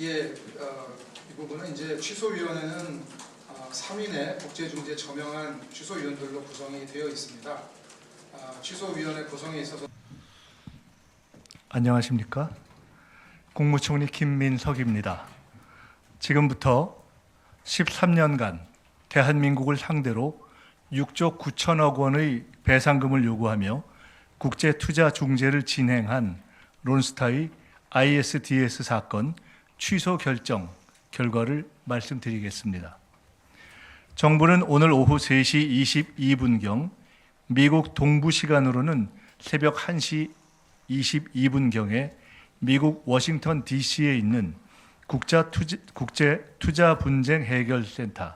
예, 어, 이 부분은 이제 취소위원회는 어, 3인의 국제중재 저명한 취소위원들로 구성이 되어 있습니다. 아, 취소위원회 구성에 있어서 안녕하십니까? 국무총리 김민석입니다. 지금부터 13년간 대한민국을 상대로 6조 9천억 원의 배상금을 요구하며 국제 투자 중재를 진행한 론스타의 ISDS 사건 취소 결정 결과를 말씀드리겠습니다. 정부는 오늘 오후 3시 22분경 미국 동부 시간으로는 새벽 1시 22분경에 미국 워싱턴 DC에 있는 국자 투자, 국제 투자 분쟁 해결 센터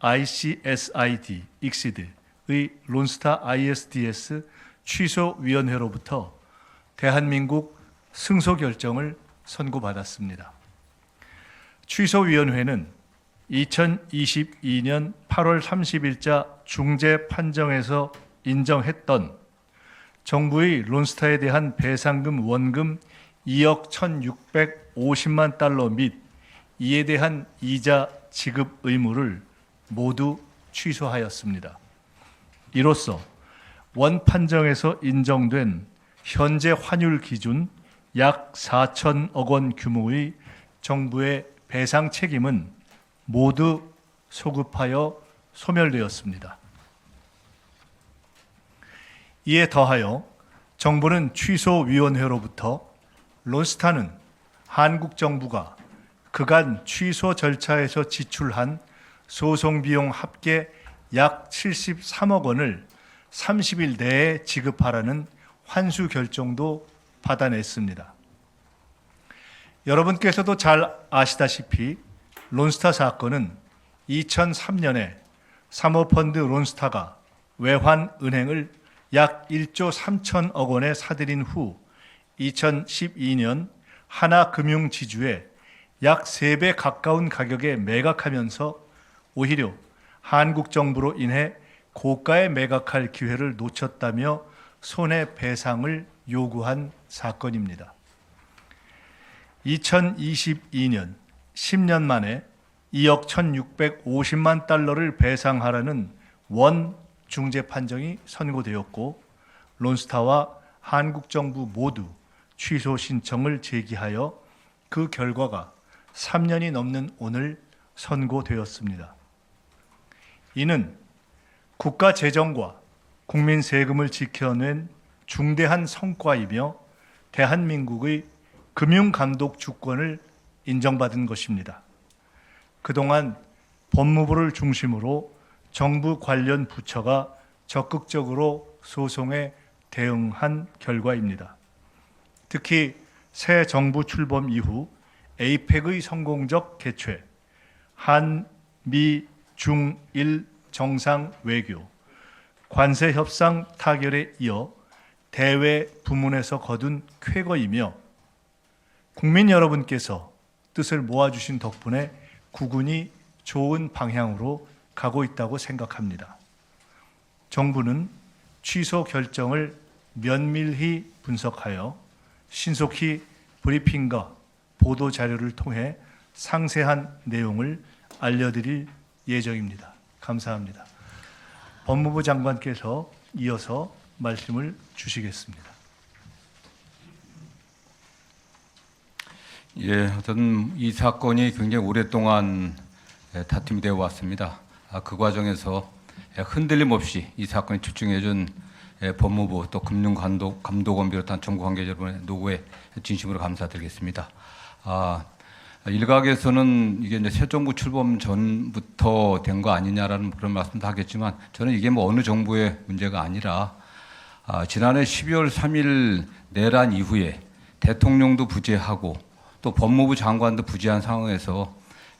ICSID 익시드의 론스타 ISDS 취소 위원회로부터 대한민국 승소 결정을 선고받았습니다. 취소 위원회는 2022년 8월 30일자 중재 판정에서 인정했던 정부의 론스타에 대한 배상금 원금 2억 1,650만 달러 및 이에 대한 이자 지급 의무를 모두 취소하였습니다. 이로써 원 판정에서 인정된 현재 환율 기준 약 4천억 원 규모의 정부의 배상 책임은 모두 소급하여 소멸되었습니다. 이에 더하여 정부는 취소위원회로부터 론스타는 한국 정부가 그간 취소 절차에서 지출한 소송 비용 합계 약 73억 원을 30일 내에 지급하라는 환수 결정도 받아냈습니다. 여러분께서도 잘 아시다시피 론스타 사건은 2003년에 사모펀드 론스타가 외환은행을 약 1조 3천억 원에 사들인 후 2012년 하나금융지주에 약 3배 가까운 가격에 매각하면서 오히려 한국 정부로 인해 고가에 매각할 기회를 놓쳤다며 손해배상을 요구한 사건입니다. 2022년 10년 만에 2억 1,650만 달러를 배상하라는 원 중재 판정이 선고되었고 론스타와 한국 정부 모두 취소 신청을 제기하여 그 결과가 3년이 넘는 오늘 선고되었습니다. 이는 국가 재정과 국민 세금을 지켜낸 중대한 성과이며 대한민국의 금융 감독 주권을 인정받은 것입니다. 그동안 법무부를 중심으로 정부 관련 부처가 적극적으로 소송에 대응한 결과입니다. 특히 새 정부 출범 이후 에이펙의 성공적 개최, 한 미 중 일 정상 외교, 관세 협상 타결에 이어 대외 부문에서 거둔 쾌거이며 국민 여러분께서 뜻을 모아주신 덕분에 구군이 좋은 방향으로 가고 있다고 생각합니다. 정부는 취소 결정을 면밀히 분석하여 신속히 브리핑과 보도 자료를 통해 상세한 내용을 알려드릴 예정입니다. 감사합니다. 법무부 장관께서 이어서 말씀을 주시겠습니다. 예, 어떤 이 사건이 굉장히 오랫동안 예, 다툼이 되어 왔습니다. 아, 그 과정에서 예, 흔들림 없이 이 사건에 집중해준 예, 법무부 또 금융감독 감독원 비롯한 정부 관계자 여러분의 노고에 진심으로 감사드리겠습니다. 아, 일각에서는 이게 이제 새 정부 출범 전부터 된 거 아니냐라는 그런 말씀도 하겠지만 저는 이게 뭐 어느 정부의 문제가 아니라 아, 지난해 12월 3일 내란 이후에 대통령도 부재하고 또 법무부 장관도 부재한 상황에서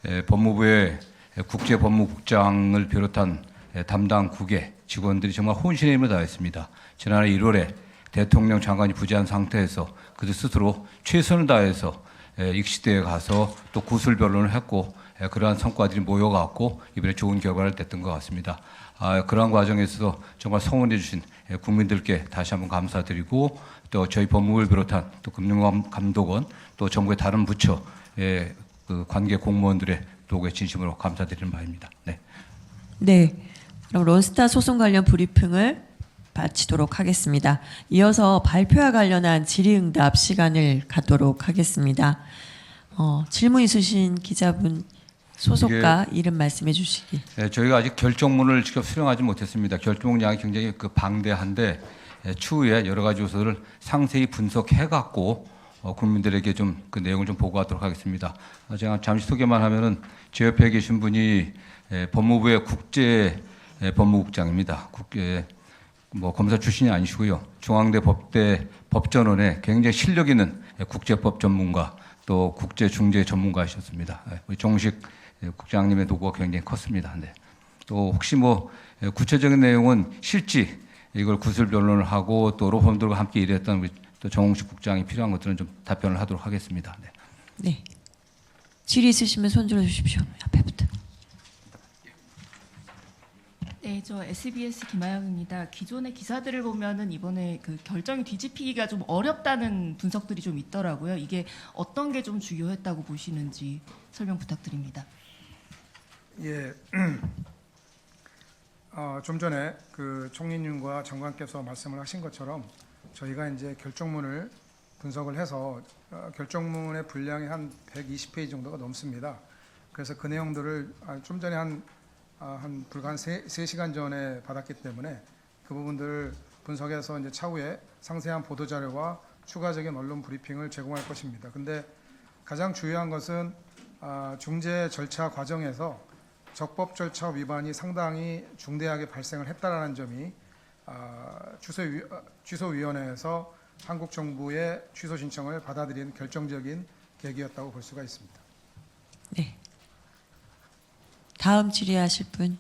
에, 법무부의 국제법무국장을 비롯한 에, 담당 국의 직원들이 정말 혼신의 힘을 다했습니다. 지난해 1월에 대통령 장관이 부재한 상태에서 그들 스스로 최선을 다해서 에, 익시대에 가서 또 구술 변론을 했고 에, 그러한 성과들이 모여갖고 이번에 좋은 결과를 냈던 것 같습니다. 아, 그러한 과정에서 정말 성원해 주신 에, 국민들께 다시 한번 감사드리고 또 저희 법무부를 비롯한 또 금융감독원 또 정부의 다른 부처 에, 그 관계 공무원들의 노고에 진심으로 감사드리는 바입니다. 네. 네. 그럼 론스타 소송 관련 브리핑을 마치도록 하겠습니다. 이어서 발표와 관련한 질의응답 시간을 갖도록 하겠습니다. 어, 질문 있으신 기자분 소속과 이름 말씀해 주시기. 예, 저희가 아직 결정문을 직접 수령하지 못했습니다. 결정량이 굉장히 그 방대한데 예, 추후에 여러 가지 요소를 상세히 분석해 갖고 어, 국민들에게 좀 그 내용을 좀 보고하도록 하겠습니다. 어, 제가 잠시 소개만 하면은 제 옆에 계신 분이 예, 법무부의 국제 예, 법무국장입니다. 국제 뭐 검사 출신이 아니시고요. 중앙대 법대 법전원에 굉장히 실력 있는 예, 국제법 전문가 또 국제 중재 전문가이셨습니다. 예, 우리 정식 예, 국장님의 도구가 굉장히 컸습니다. 네. 또 혹시 뭐 예, 구체적인 내용은 실지 이걸 구술 변론을 하고 또 로펌들과 함께 일했던 우리 또 정홍식 국장이 필요한 것들은 좀 답변을 하도록 하겠습니다. 네. 네. 질의 있으시면 손 들어 주십시오. 앞에부터. 네, 저 SBS 김아영입니다. 기존의 기사들을 보면은 이번에 그 결정이 뒤집히기가 좀 어렵다는 분석들이 좀 있더라고요. 이게 어떤 게 좀 주요했다고 보시는지 설명 부탁드립니다. 예. 어, 좀 전에 그 총리님과 장관께서 말씀을 하신 것처럼 저희가 이제 결정문을 분석을 해서 어, 결정문의 분량이 한 120페이지 정도가 넘습니다. 그래서 그 내용들을 아, 좀 전에 한, 아, 한 불과 한 3, 시간 전에 받았기 때문에 그 부분들을 분석해서 이제 차후에 상세한 보도 자료와 추가적인 언론 브리핑을 제공할 것입니다. 근데 가장 중요한 것은 아, 중재 절차 과정에서 적법 절차 위반이 상당히 중대하게 발생을 했다라는 점이 아, 취소위, 아, 취소위원회에서 한국 정부의 취소 신청을 받아들인 결정적인 계기였다고 볼 수가 있습니다. 네. 다음 질의하실 분.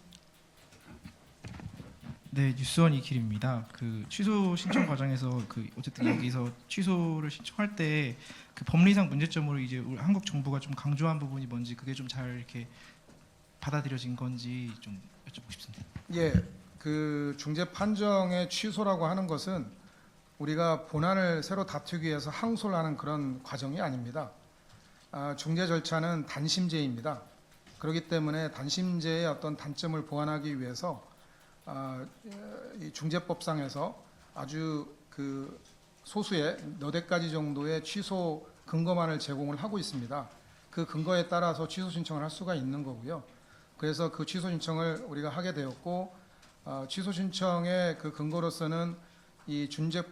네, 뉴스원 이길입니다. 그 취소 신청 과정에서 그 어쨌든 여기서 취소를 신청할 때 그 법리상 문제점으로 이제 우리 한국 정부가 좀 강조한 부분이 뭔지 그게 좀 잘 이렇게 받아들여진 건지 좀 여쭤보고 싶습니다. 예, 그 중재 판정의 취소라고 하는 것은 우리가 본안을 새로 다투기 위해서 항소를 하는 그런 과정이 아닙니다. 아, 중재 절차는 단심제입니다. 그렇기 때문에 단심제의 어떤 단점을 보완하기 위해서 아, 이 중재법상에서 아주 그 소수의 너댓 가지 정도의 취소 근거만을 제공을 하고 있습니다. 그 근거에 따라서 취소 신청을 할 수가 있는 거고요. 그래서 그 취소 신청을 우리가 하게 되었고 어, 취소 신청의 그 근거로서는 이 중재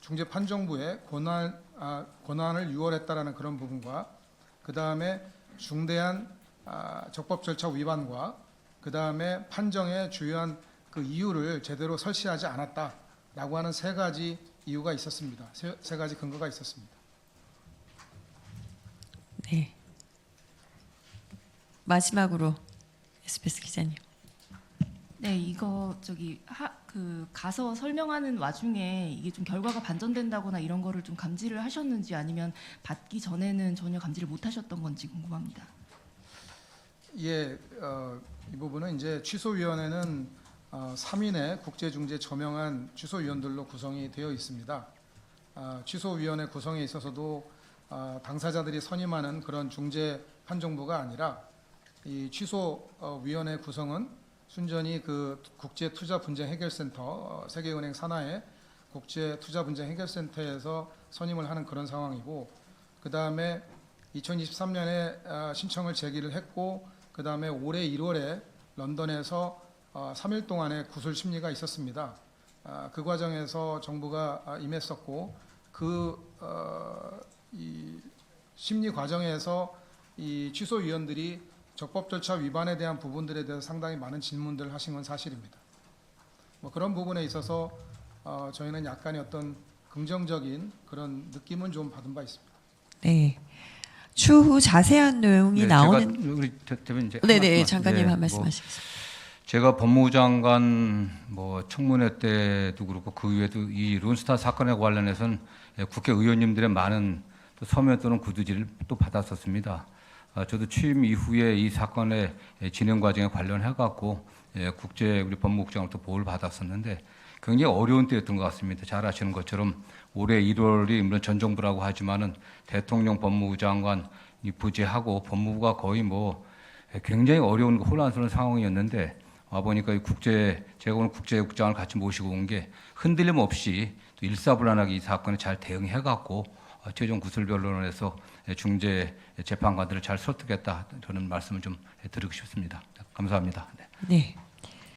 중재 판정부의 권한 아, 권한을 유월했다라는 그런 부분과 그 다음에 중대한 아, 적법 절차 위반과 그 다음에 판정의 주요한 그 이유를 제대로 설치하지 않았다라고 하는 세 가지 이유가 있었습니다. 세, 세 가지 근거가 있었습니다. 네. 마지막으로 SBS 기자님. 네, 이거 저기 하, 그 가서 설명하는 와중에 이게 좀 결과가 반전된다거나 이런 거를 좀 감지를 하셨는지 아니면 받기 전에는 전혀 감지를 못 하셨던 건지 궁금합니다. 예, 어, 이 부분은 이제 취소위원회는 어, 3인의 국제중재 저명한 취소위원들로 구성이 되어 있습니다. 아, 취소위원회 구성에 있어서도 아, 당사자들이 선임하는 그런 중재 판정부가 아니라 이 취소위원회 구성은 순전히 그 국제투자분쟁해결센터 어, 세계은행 산하의 국제투자분쟁해결센터에서 선임을 하는 그런 상황이고 그 다음에 2023년에 아, 신청을 제기를 했고 그 다음에 올해 1월에 런던에서 어, 3일 동안의 구술 심리가 있었습니다. 아, 그 과정에서 정부가 아, 임했었고 그 어, 이 심리 과정에서 이 취소위원들이 적법 절차 위반에 대한 부분들에 대해서 상당히 많은 질문들을 하신 건 사실입니다. 뭐 그런 부분에 있어서 어, 저희는 약간의 어떤 긍정적인 그런 느낌은 좀 받은 바 있습니다. 네. 추후 자세한 내용이 네, 나오는 제가 우리 대- 대변인 이제 네, 한 네, 말씀만- 장관님 네, 한뭐 말씀하시겠습니다. 제가 법무부 장관 뭐 청문회 때도 그렇고 그 이후에도 이 론스타 사건에 관련해서는 예, 국회의원님들의 많은 또 서면 또는 구두지를 또 받았었습니다. 아, 저도 취임 이후에 이 사건의 예, 진행 과정에 관련해 갖고 예, 국제 우리 법무국장으로부터 보호를 받았었는데 굉장히 어려운 때였던 것 같습니다. 잘 아시는 것처럼 올해 1월이 물론 전 정부라고 하지만은 대통령 법무부 장관 이 부재하고 법무부가 거의 뭐 굉장히 어려운 혼란스러운 상황이었는데 와 보니까 이 국제 제가 오늘 국제국장을 같이 모시고 온 게 흔들림 없이 또 일사불란하게 이 사건에 잘 대응해 갖고 어, 최종 구술 변론에서 중재 재판관들을 잘 설득했다 저는 말씀을 좀 드리고 싶습니다. 감사합니다. 네. 네.